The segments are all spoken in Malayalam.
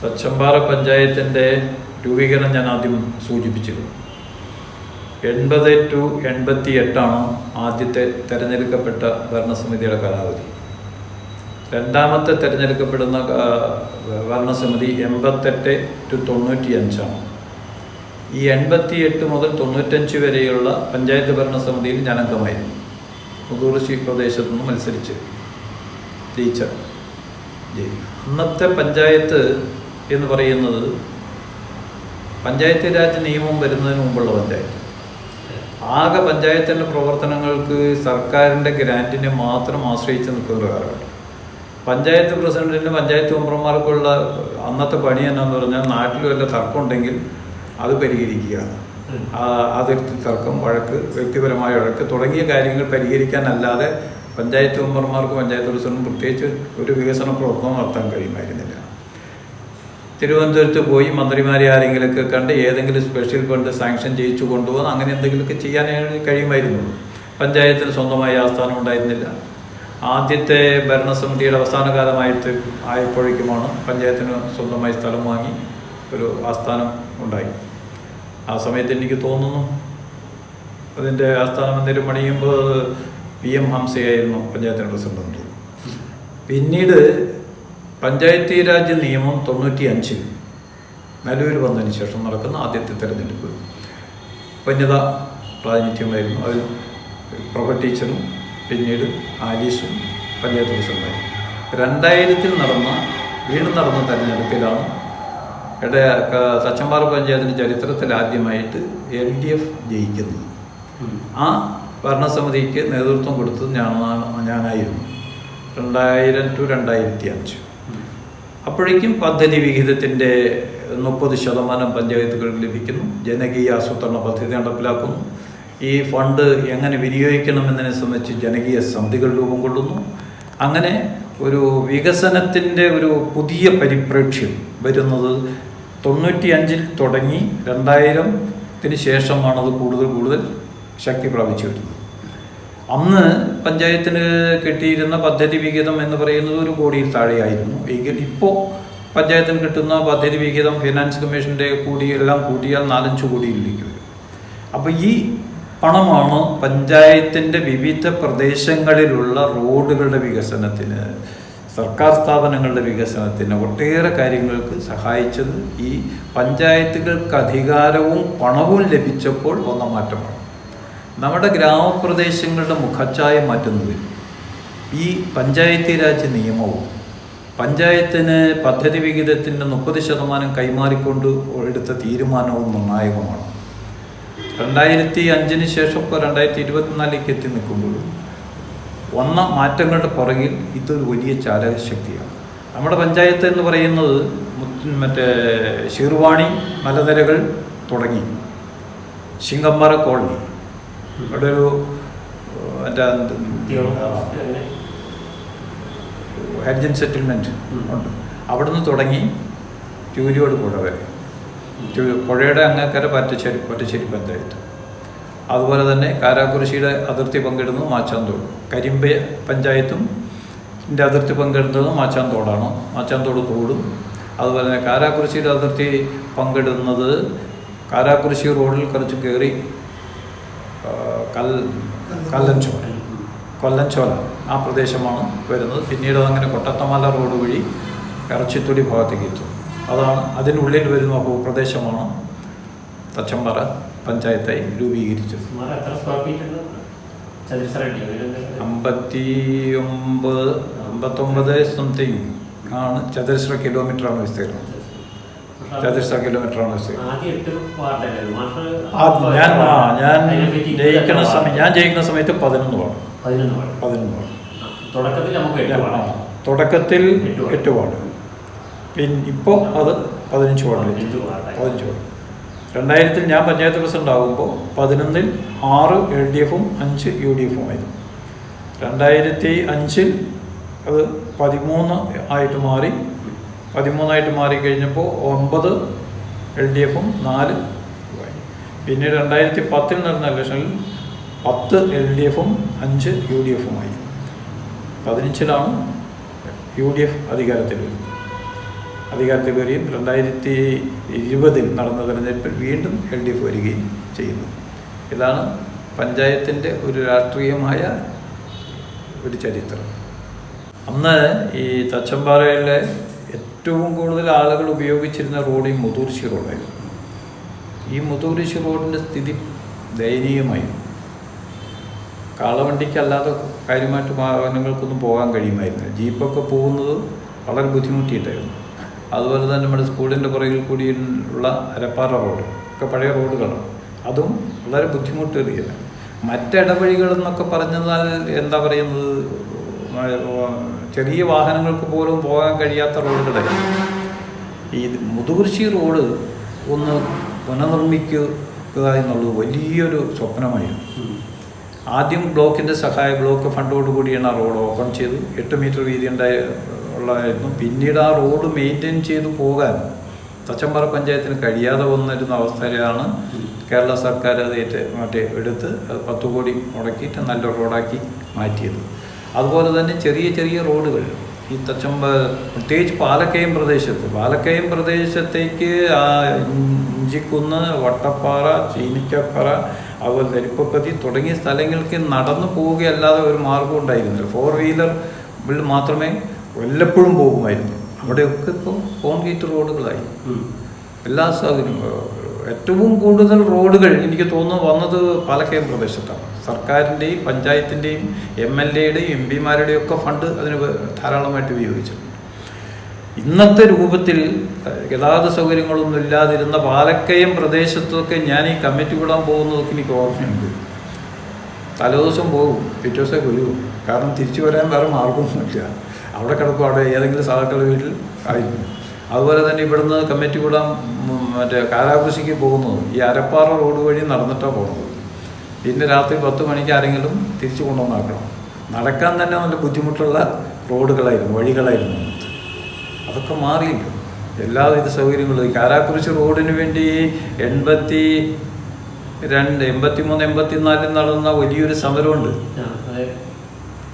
തച്ചമ്പാറ പഞ്ചായത്തിന്റെ രൂപീകരണം ഞാൻ ആദ്യം സൂചിപ്പിച്ചിരുന്നു. എൺപത് ടു എൺപത്തി എട്ടാണ് ആദ്യത്തെ തിരഞ്ഞെടുക്കപ്പെട്ട ഭരണസമിതിയുടെ കാലാവധി. രണ്ടാമത്തെ തിരഞ്ഞെടുക്കപ്പെടുന്ന ഭരണസമിതി എൺപത്തെട്ട് ടു തൊണ്ണൂറ്റി അഞ്ചാണ് ഈ എൺപത്തി എട്ട് മുതൽ തൊണ്ണൂറ്റഞ്ച് വരെയുള്ള പഞ്ചായത്ത് ഭരണസമിതിയിൽ ഞാൻ അംഗമായിരുന്നു. മുതൂർശി പ്രദേശത്തു നിന്ന് മത്സരിച്ച് ജയിച്ച ജയി അന്നത്തെ പഞ്ചായത്ത് എന്ന് പറയുന്നത് പഞ്ചായത്ത് രാജ് നിയമം വരുന്നതിന് മുമ്പുള്ള പഞ്ചായത്ത്. ആകെ പഞ്ചായത്തിന്റെ പ്രവർത്തനങ്ങൾക്ക് സർക്കാരിന്റെ ഗ്രാന്റിനെ മാത്രം ആശ്രയിച്ച് നിൽക്കുന്ന ഒരു കാലഘട്ടം. പഞ്ചായത്ത് പ്രസിഡന്റിനും പഞ്ചായത്ത് മെമ്പർമാർക്കുള്ള അന്നത്തെ പണി എന്നാന്ന് പറഞ്ഞാൽ നാട്ടിൽ വല്ല തർക്കം ഉണ്ടെങ്കിൽ അത് പരിഹരിക്കുക അതിർത്തി തർക്കം വഴക്ക് വ്യക്തിപരമായ വഴക്ക് തുടങ്ങിയ കാര്യങ്ങൾ പരിഹരിക്കാനല്ലാതെ പഞ്ചായത്ത് മെമ്പർമാർക്ക് പഞ്ചായത്ത് പ്രസിഡന്റും പ്രത്യേകിച്ച് ഒരു വികസന പ്രവർത്തനം നടത്താൻ കഴിയുമായിരുന്നില്ല. തിരുവനന്തപുരത്ത് പോയി മന്ത്രിമാരെ ആരെങ്കിലുമൊക്കെ കണ്ട് ഏതെങ്കിലും സ്പെഷ്യൽ ഫണ്ട് സാങ്ഷൻ ചെയ്യിച്ചു കൊണ്ടുപോകുന്ന അങ്ങനെ എന്തെങ്കിലുമൊക്കെ ചെയ്യാനേ കഴിയുമായിരുന്നു. പഞ്ചായത്തിന് സ്വന്തമായി ആസ്ഥാനം ഉണ്ടായിരുന്നില്ല. ആദ്യത്തെ ഭരണസമിതിയുടെ അവസാന കാലമായിട്ട് ആയപ്പോഴേക്കുമാണ് പഞ്ചായത്തിന് സ്വന്തമായി സ്ഥലം വാങ്ങി ഒരു ആസ്ഥാനം ഉണ്ടായി. ആ സമയത്ത് എനിക്ക് തോന്നുന്നു അതിന്റെ ആസ്ഥാനം എന്തെങ്കിലും പണിയുമ്പോൾ പി എം ഹംസയായിരുന്നു പഞ്ചായത്തിന് പ്രസിഡന്റ്. പിന്നീട് പഞ്ചായത്തി രാജ് നിയമം തൊണ്ണൂറ്റി അഞ്ചിൽ നിലവിൽ വന്നതിന് ശേഷം നടക്കുന്ന ആദ്യത്തെ തെരഞ്ഞെടുപ്പ്. വനിത പ്രാതിനിധ്യമായിരുന്നു. അതിൽ പ്രഭ ടീച്ചറും പിന്നീട് ആലീസും പഞ്ചായത്ത് പ്രസിഡന്റായി രണ്ടായിരത്തിൽ നടന്ന വീണ്ടും നടന്ന തെരഞ്ഞെടുപ്പിലാണ് ഇട തച്ചമ്പാറ പഞ്ചായത്തിന്റെ ചരിത്രത്തിൽ ആദ്യമായിട്ട് എൽ ഡി എഫ് ജയിക്കുന്നത്. ആ ഭരണസമിതിക്ക് നേതൃത്വം കൊടുത്തത് ഞാനാണ് ഞാനായിരുന്നു. രണ്ടായിരം ടു രണ്ടായിരത്തി അഞ്ച് അപ്പോഴേക്കും പദ്ധതി വിഹിതത്തിന്റെ മുപ്പത് ശതമാനം പഞ്ചായത്തുകൾക്ക് ലഭിക്കുന്നു. ജനകീയ ആസൂത്രണ പദ്ധതി നടപ്പിലാക്കുന്നു. ഈ ഫണ്ട് എങ്ങനെ വിനിയോഗിക്കണമെന്നതിനെ സംബന്ധിച്ച് ജനകീയ സമിതികൾ രൂപം കൊള്ളുന്നു. അങ്ങനെ ഒരു വികസനത്തിന്റെ ഒരു പുതിയ പരിപ്രേക്ഷ്യം വരുന്നത് തൊണ്ണൂറ്റി അഞ്ചിൽ തുടങ്ങി രണ്ടായിരത്തിന് ശേഷമാണത് കൂടുതൽ കൂടുതൽ ശക്തി പ്രാപിച്ചു വരുന്നത്. അന്ന് പഞ്ചായത്തിന് കിട്ടിയിരുന്ന പദ്ധതി വിഹിതം എന്ന് പറയുന്നത് ഒരു കോടിയിൽ താഴെയായിരുന്നു. എങ്കിൽ ഇപ്പോൾ പഞ്ചായത്തിന് കിട്ടുന്ന പദ്ധതി വിഹിതം ഫിനാൻസ് കമ്മീഷന്റെ കൂടി എല്ലാം കൂട്ടിയാൽ നാലഞ്ച് കോടിയിലേക്ക് വരും. അപ്പോൾ ഈ പണമാണ് പഞ്ചായത്തിന്റെ വിവിധ പ്രദേശങ്ങളിലുള്ള റോഡുകളുടെ വികസനത്തിന് സർക്കാർ സ്ഥാപനങ്ങളുടെ വികസനത്തിന് ഒട്ടേറെ കാര്യങ്ങൾക്ക് സഹായിച്ചത്. ഈ പഞ്ചായത്തുകൾക്ക് അധികാരവും പണവും ലഭിച്ചപ്പോൾ വന്ന മാറ്റമാണ്. നമ്മുടെ ഗ്രാമപ്രദേശങ്ങളുടെ മുഖച്ഛായ മാറ്റുന്നതിൽ ഈ പഞ്ചായത്തി രാജ് നിയമവും പഞ്ചായത്തിന് പദ്ധതി വിഹിതത്തിന്റെ മുപ്പത് ശതമാനം കൈമാറിക്കൊണ്ട് എടുത്ത തീരുമാനവും നിർണായകമാണ്. രണ്ടായിരത്തി അഞ്ചിന് ശേഷം ഇപ്പോൾ രണ്ടായിരത്തി ഇരുപത്തിനാലിലേക്ക് എത്തി നിൽക്കുമ്പോഴും വന്ന മാറ്റങ്ങളുടെ പുറകിൽ ഇതൊരു വലിയ ചാലകശക്തിയാണ്. നമ്മുടെ പഞ്ചായത്ത് എന്ന് പറയുന്നത് മറ്റേ ശീർവാണി മലനിരകൾ തുടങ്ങി. ശിങ്കമ്പാറ കോളനി. അവിടെ ഒരു മറ്റേ ഹരിജൻ സെറ്റിൽമെന്റ് ഉണ്ട്. അവിടുന്ന് തുടങ്ങി ചൂരിയോട് പുഴ വരെ. പുഴയുടെ അങ്ങക്കര പറ്റശ്ശേരി പറ്റശ്ശേരി പഞ്ചായത്ത്. അതുപോലെ തന്നെ കാരാക്കുറിശിയുടെ അതിർത്തി പങ്കിടുന്നത് മാച്ചാന്തോട്. കരിമ്പ പഞ്ചായത്തും ഇതിന്റെ അതിർത്തി പങ്കിടുന്നത് മാച്ചാന്തോടാണ്. മാച്ചാന്തോട് തോടും. അതുപോലെ തന്നെ കാരാക്കുറിശിയുടെ അതിർത്തി പങ്കിടുന്നത് കാരാക്കുറിശി റോഡിൽ കുറച്ച് കയറി കൽ കല്ലൻചോല കൊല്ലൻചോല ആ പ്രദേശമാണ് വരുന്നത്. പിന്നീട് അതങ്ങനെ കൊട്ടത്തമല റോഡ് വഴി ഇറച്ചിത്തൊടി ഭാഗത്തേക്ക് എത്തും. അതാണ് അതിനുള്ളിൽ വരുന്ന ഭൂപ്രദേശമാണ് തച്ചമ്പറ പഞ്ചായത്തായി രൂപീകരിച്ചത്? അമ്പത്തി ഒമ്പത് അമ്പത്തൊമ്പത് സംതിങ് ആണ്. ചതുരശ്ര കിലോമീറ്ററാണ് വിസ്തീർണം ചതുരശ്ര കിലോമീറ്ററാണ് ഞാൻ ആ ഞാൻ ജയിക്കുന്ന സമയം ഞാൻ ജയിക്കുന്ന സമയത്ത് പതിനൊന്ന് വാർഡ് പതിനൊന്ന് വാർഡ് തുടക്കത്തിൽ നമുക്ക് എട്ട് വാർഡ്. പിന്നെ ഇപ്പോൾ അത് പതിനഞ്ച് വാർഡായി. പതിനഞ്ച് വാർഡ് രണ്ടായിരത്തിൽ ഞാൻ പഞ്ചായത്ത് പ്രസിഡന്റ് ആകുമ്പോൾ പതിനൊന്നിൽ ആറ് എൽ ഡി എഫും അഞ്ച് യു ഡി എഫും ആയിരുന്നു. രണ്ടായിരത്തി അഞ്ചിൽ അത് പതിമൂന്ന് ആയിട്ട് മാറി പതിമൂന്നായിട്ട് മാറിക്കഴിഞ്ഞപ്പോൾ ഒമ്പത് എൽ ഡി എഫും നാല്. പിന്നെ രണ്ടായിരത്തി പത്തിൽ നടന്ന ഇലക്ഷനിൽ പത്ത് എൽ ഡി എഫും അഞ്ച് യു ഡി എഫുമായി. പതിനഞ്ചിലാണ് യു ഡി എഫ് അധികാരത്തിൽ വരുന്നത്. അധികാരത്തിൽ വരികയും രണ്ടായിരത്തി ഇരുപതിൽ നടന്ന തെരഞ്ഞെടുപ്പിൽ വീണ്ടും എൽ ഡി എഫ് വരികയും ചെയ്യുന്നു. ഇതാണ് പഞ്ചായത്തിന്റെ ഒരു രാഷ്ട്രീയമായ ഒരു ചരിത്രം. അന്ന് ഈ തച്ചമ്പാറയിലെ ഏറ്റവും കൂടുതൽ ആളുകൾ ഉപയോഗിച്ചിരുന്ന റോഡ് ഈ മുതൂർശി റോഡായിരുന്നു. ഈ മുതൂർശി റോഡിന്റെ സ്ഥിതി ദയനീയമായിരുന്നു കാളവണ്ടിക്കല്ലാതെ കാര്യമായിട്ട് വാഹനങ്ങൾക്കൊന്നും പോകാൻ കഴിയുമായിരുന്നില്ല. ജീപ്പൊക്കെ പോകുന്നത് വളരെ ബുദ്ധിമുട്ടിയിട്ടായിരുന്നു. അതുപോലെ തന്നെ നമ്മുടെ സ്കൂളിന്റെ പുറകിൽ കൂടി ഉള്ള അരപ്പാറ റോഡ് ഒക്കെ പഴയ റോഡുകളാണ്. അതും വളരെ ബുദ്ധിമുട്ടേറിയത് മറ്റിടവഴികളെന്നൊക്കെ പറഞ്ഞാൽ എന്താ പറയുന്നത്? ചെറിയ വാഹനങ്ങൾക്ക് പോലും പോകാൻ കഴിയാത്ത റോഡുകളായിരുന്നു ഈ മുതുകുർശി റോഡ് ഒന്ന് പുനർനിർമ്മിക്കുക എന്നുള്ളത് വലിയൊരു സ്വപ്നമായിരുന്നു. ആദ്യം ബ്ലോക്കിന്റെ സഹായ ബ്ലോക്ക് ഫണ്ടോട് കൂടിയാണ് ആ റോഡ് ഓപ്പൺ ചെയ്തു എട്ട് മീറ്റർ വീതി ഉണ്ടായ ഉള്ളതായിരുന്നു. പിന്നീട് ആ റോഡ് മെയിന്റെയിൻ ചെയ്തു പോകാൻ തച്ചമ്പാറ പഞ്ചായത്തിന് കഴിയാതെ വന്നിരുന്ന അവസ്ഥയിലാണ് കേരള സർക്കാർ അത് ഏറ്റ മറ്റേ എടുത്ത് പത്ത് കോടി മുടക്കിയിട്ട് നല്ല റോഡാക്കി മാറ്റിയത്. അതുപോലെ തന്നെ ചെറിയ ചെറിയ റോഡുകൾ. ഈ തച്ചമ്പ പ്രത്യേകിച്ച് പാലക്കയം പ്രദേശത്ത്. പാലക്കയം പ്രദേശത്തേക്ക് ആ ഇഞ്ചിക്കുന്ന് വട്ടപ്പാറ ചീനിക്കപ്പാറ അതുപോലെ നെരിപ്പപ്പതി തുടങ്ങിയ സ്ഥലങ്ങൾക്ക് നടന്നു പോവുകയല്ലാതെ ഒരു മാർഗം ഉണ്ടായിരുന്നില്ല. ഫോർ വീലർ മാത്രമേ വല്ലപ്പോഴും പോകുമായിരുന്നു. അവിടെയൊക്കെ ഇപ്പോൾ കോൺക്രീറ്റ് റോഡുകളായി. എല്ലാ സൗകര്യം ഏറ്റവും കൂടുതൽ റോഡുകൾ എനിക്ക് തോന്നുന്നു വന്നത് പാലക്കയം പ്രദേശത്താണ്. സർക്കാരിന്റെയും പഞ്ചായത്തിന്റെയും എം എൽ എയുടെയും എം പിമാരുടെയും ഒക്കെ ഫണ്ട് അതിന് ധാരാളമായിട്ട് ഉപയോഗിച്ചിട്ടുണ്ട് ഇന്നത്തെ രൂപത്തിൽ ഗതാഗത സൗകര്യങ്ങളൊന്നും ഇല്ലാതിരുന്ന പാലക്കയം പ്രദേശത്തൊക്കെ ഞാൻ ഈ കമ്മിറ്റി വിടാൻ പോകുന്നതൊക്കെ എനിക്ക് ഓർമ്മയുണ്ട്. തലേദിവസം പോകും പിറ്റേ ദിവസം വരും. കാരണം തിരിച്ചു വരാൻ വേറെ മാർഗമൊന്നുമില്ല. അവിടെ കിടക്കും അവിടെ ഏതെങ്കിലും സാധാക്കളുടെ വീട്ടിൽ ആയിരുന്നു അതുപോലെ തന്നെ ഇവിടുന്ന് കമ്മിറ്റി കൂടാൻ മറ്റേ കാലാകൃഷിക്ക് പോകുന്നത് ഈ അരപ്പാറ റോഡ് വഴി നടന്നിട്ടാണ് പോകുന്നത്. പിന്നെ രാത്രി പത്ത് മണിക്ക് ആരെങ്കിലും തിരിച്ചു കൊണ്ടുവന്നാക്കണം. നടക്കാൻ തന്നെ നല്ല ബുദ്ധിമുട്ടുള്ള റോഡുകളായിരുന്നു വഴികളായിരുന്നു. അതൊക്കെ മാറിയില്ല എല്ലാവിധ സൗകര്യങ്ങളും. കാരാക്കുറിച്ച് റോഡിന് വേണ്ടി എൺപത്തി രണ്ട് എൺപത്തി മൂന്ന് എൺപത്തിനാലിൽ നടന്ന വലിയൊരു സമരമുണ്ട്.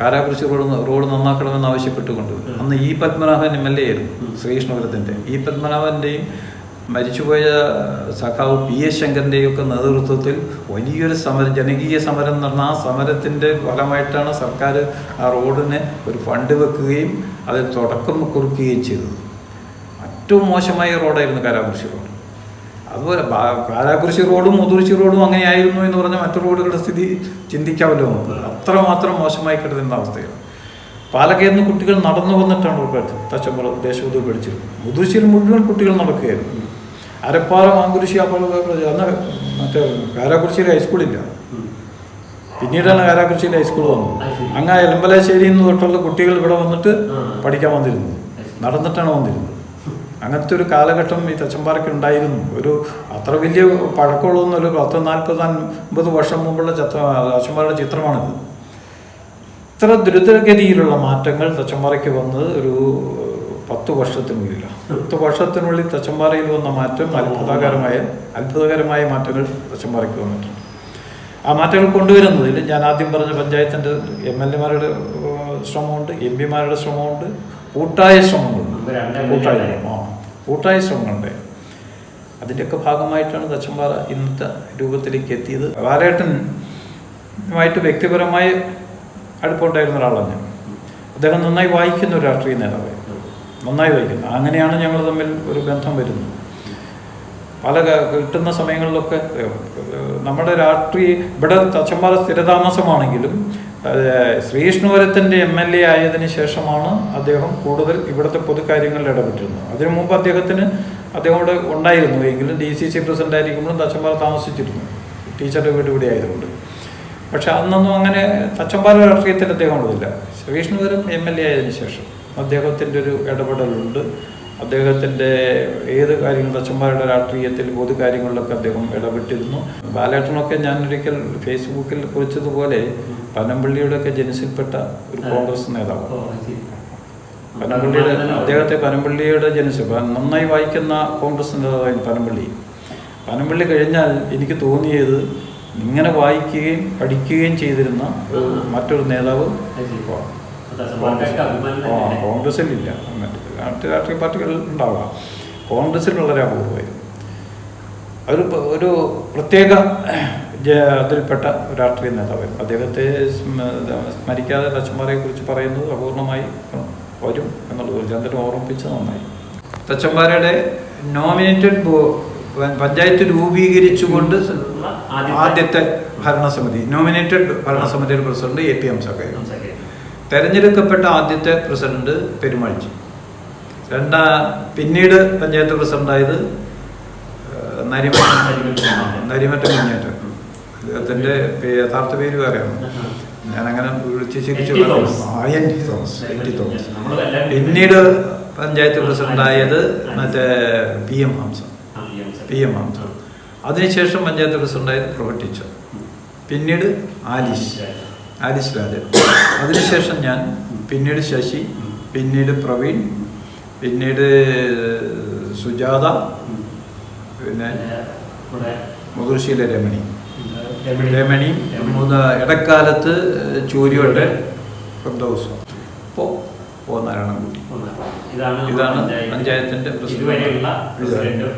കാരാക്കുറിച്ച് റോഡ് റോഡ് നന്നാക്കണമെന്ന് ആവശ്യപ്പെട്ടുകൊണ്ട്. അന്ന് E Padmanabhan M L A ആയിരുന്നു. ശ്രീകൃഷ്ണപുരത്തിന്റെ ഇ പത്മനാഭന്റെയും മരിച്ചുപോയ സഖാവ് പി എസ് ശങ്കറിന്റെയൊക്കെ നേതൃത്വത്തിൽ വലിയൊരു സമരം ജനകീയ സമരം നടന്ന ആ സമരത്തിന്റെ ഫലമായിട്ടാണ് സർക്കാർ ആ റോഡിന് ഒരു ഫണ്ട് വെക്കുകയും അതിൽ തുടക്കം കുറിക്കുകയും ചെയ്തത്. ഏറ്റവും മോശമായ റോഡായിരുന്നു കാരാകുറിശി റോഡ്. അതുപോലെ കാരാകുറിശി റോഡും മുതുകുറിശി റോഡും അങ്ങനെ ആയിരുന്നു എന്ന് പറഞ്ഞാൽ മറ്റു റോഡുകളുടെ സ്ഥിതി ചിന്തിക്കാമല്ലോ നമുക്ക്. അത്രമാത്രം മോശമായി കിടന്ന അവസ്ഥയാണ്. പാലക്കയിൽ നിന്ന് കുട്ടികൾ നടന്നു വന്നിട്ടാണ് ഉൾപ്പെടുത്തി തച്ചമ്പറ ദേശബുദ്ധി പഠിച്ചത് മുതുശ്ശേരി മുഴുവൻ കുട്ടികൾ നടക്കുകയായിരുന്നു. അരപ്പാറ മാങ്കുരിശി പോലെ അന്ന് മറ്റേ കാരാകുറിശ്ശേരി ഹൈസ്കൂളില്ല പിന്നീടാണ് കാരാകുറിശ്ശേരി ഹൈസ്കൂൾ വന്നത്. അങ്ങ് എലമ്പലശ്ശേരിയിൽ നിന്ന് തൊട്ടുള്ള കുട്ടികൾ ഇവിടെ വന്നിട്ട് പഠിക്കാൻ വന്നിരുന്നു. നടന്നിട്ടാണ് വന്നിരുന്നത്. അങ്ങനത്തെ ഒരു കാലഘട്ടം ഈ തച്ചമ്പാറയ്ക്ക് ഉണ്ടായിരുന്നു. ഒരു അത്ര വലിയ പഴക്കമുള്ളൊന്നും ഒരു പത്ത് നാൽപ്പത് അൻപത് വർഷം മുമ്പുള്ള ചത്ത തച്ചമ്പാറയുടെ ചിത്രമാണിത്. ഇത്ര ദ്രുതഗതിയിലുള്ള മാറ്റങ്ങൾ തച്ചമ്പാറയ്ക്ക് വന്നത് ഒരു പത്ത് വർഷത്തിനുള്ളിലാണ് പത്ത് വർഷത്തിനുള്ളിൽ തച്ചമ്പാറയിൽ വന്ന മാറ്റം അത്ഭുതകരമായ അത്ഭുതകരമായ മാറ്റങ്ങൾ തച്ചമ്പാറയ്ക്ക് വന്നിട്ടുണ്ട്. ആ മാറ്റങ്ങൾ കൊണ്ടുവരുന്നതിൽ ഞാൻ ആദ്യം പറഞ്ഞ പഞ്ചായത്തിന്റെ എം എൽ എമാരുടെ ശ്രമമുണ്ട് എം പിമാരുടെ ശ്രമമുണ്ട് കൂട്ടായ ശ്രമങ്ങളുണ്ട്. കൂട്ടായ. ആ കൂട്ടായ ശ്രമങ്ങളുണ്ട്. അതിന്റെയൊക്കെ ഭാഗമായിട്ടാണ് തച്ചമ്പാറ ഇന്നത്തെ രൂപത്തിലേക്ക് എത്തിയത്. ബാലേട്ടനുമായിട്ട് വ്യക്തിപരമായി അടുപ്പമുണ്ടായിരുന്ന ഒരാളാണ് ഞാൻ. അദ്ദേഹം നന്നായി വായിക്കുന്ന ഒരു രാഷ്ട്രീയ നേതാവായിരുന്നു. നന്നായി വായിക്കുന്നു അങ്ങനെയാണ് ഞങ്ങൾ തമ്മിൽ ഒരു ബന്ധം വരുന്നത്. പല കിട്ടുന്ന സമയങ്ങളിലൊക്കെ നമ്മുടെ രാഷ്ട്രീയ ഇവിടെ തച്ചമ്പാറ സ്ഥിരതാമസമാണെങ്കിലും ശ്രീകൃഷ്ണപുരത്തിന്റെ എം എൽ എ ആയതിനു ശേഷമാണ് അദ്ദേഹം കൂടുതൽ ഇവിടുത്തെ പൊതുകാര്യങ്ങളിൽ ഇടപെട്ടിരുന്നത്. അതിനു മുമ്പ് അദ്ദേഹത്തിന് അദ്ദേഹം ഇവിടെ ഉണ്ടായിരുന്നു. എങ്കിലും ഡി സി സി പ്രസിഡന്റ് ആയിരിക്കുമ്പോഴും തച്ചമ്പാറ താമസിച്ചിരുന്നു. ടീച്ചറുടെ വീട് ഇവിടെ ആയതുകൊണ്ട്. പക്ഷെ അന്നൊന്നും അങ്ങനെ തച്ചമ്പാറ രാഷ്ട്രീയത്തിൽ അദ്ദേഹം ഉള്ളതില്ല. ശ്രീകൃഷ്ണപുരം എം എൽ എ ആയതിനു ശേഷം. അദ്ദേഹത്തിന്റെ ഒരു ഇടപെടലുണ്ട്. അദ്ദേഹത്തിന്റെ ഏത് കാര്യങ്ങൾ അച്ഛന്മാരുടെ രാഷ്ട്രീയത്തിൽ പൊതു കാര്യങ്ങളിലൊക്കെ അദ്ദേഹം ഇടപെട്ടിരുന്നു. ബാലേട്ടനൊക്കെ ഞാൻ ഒരിക്കൽ ഫേസ്ബുക്കിൽ കുറിച്ചതുപോലെ പനമ്പള്ളിയുടെയൊക്കെ ജനസിൽപ്പെട്ട ഒരു കോൺഗ്രസ് നേതാവ്. പനമ്പള്ളിയുടെ അദ്ദേഹത്തെ പനമ്പള്ളിയുടെ ജനസ് നന്നായി വായിക്കുന്ന കോൺഗ്രസ് നേതാവായിരുന്നു പനമ്പള്ളി. പനമ്പള്ളി കഴിഞ്ഞാൽ എനിക്ക് തോന്നിയത് ഇങ്ങനെ വായിക്കുകയും പഠിക്കുകയും ചെയ്തിരുന്ന മറ്റൊരു നേതാവ് കോൺഗ്രസിലില്ല മറ്റ് രാഷ്ട്രീയ പാർട്ടികൾ ഉണ്ടാവാം. കോൺഗ്രസ്സിൽ വളരെ അപൂർവമായിരുന്നു. ഒരു ഒരു പ്രത്യേക അതിൽപ്പെട്ട രാഷ്ട്രീയ നേതാവായിരുന്നു. അദ്ദേഹത്തെ സ്മ- സ്മരിക്കാതെ കുറിച്ച് പറയുന്നത് അപൂർണമായി വരും എന്നുള്ളത് ചന്ദ്രൻ ഓർമ്മിപ്പിച്ച് നന്നായി. തച്ചമ്പാറയുടെ നോമിനേറ്റഡ് പഞ്ചായത്ത് രൂപീകരിച്ചുകൊണ്ട് ആദ്യത്തെ- ഭരണസമിതി നോമിനേറ്റഡ് ഭരണസമിതിയുടെ പ്രസിഡന്റ് എ പി എം സംസാരിക്കാം. തെരഞ്ഞെടുക്കപ്പെട്ട ആദ്യത്തെ പ്രസിഡന്റ് പെരുമാഴ്ചി. രണ്ടാ പിന്നീട് പഞ്ചായത്ത് പ്രസിഡന്റായത് നരിമറ്റ നരിമറ്റ കുഞ്ഞേറ്റൻ അദ്ദേഹത്തിന്റെ യഥാർത്ഥ പേര് വേറെയാണ്. ഞാനങ്ങനെ വിളിച്ച് ചിരിച്ചു തോമസ്. ആ, N T Thomas N T Thomas പിന്നീട് പഞ്ചായത്ത് പ്രസിഡന്റായത് മറ്റേ P M Hamsa. P M Hamsa അതിനുശേഷം പഞ്ചായത്ത് പ്രസിഡന്റായത് പ്രവർത്തിച്ചു പിന്നീട് ആലിസ് ആലിസ് രാജൻ അതിനുശേഷം ഞാൻ പിന്നീട് ശശി പിന്നീട് പ്രവീൺ പിന്നീട് സുജാത പിന്നെ മുതുർശീല രമണി. രമണി. ഇടക്കാലത്ത് ചൂരിയോട്ടെ ഫിർദൗസ് ഇപ്പോൾ ഓ നാരായണൻകുട്ടി. ഇതാണ് ഇതാണ് പഞ്ചായത്തിന്റെ പ്രസിഡന്റ്.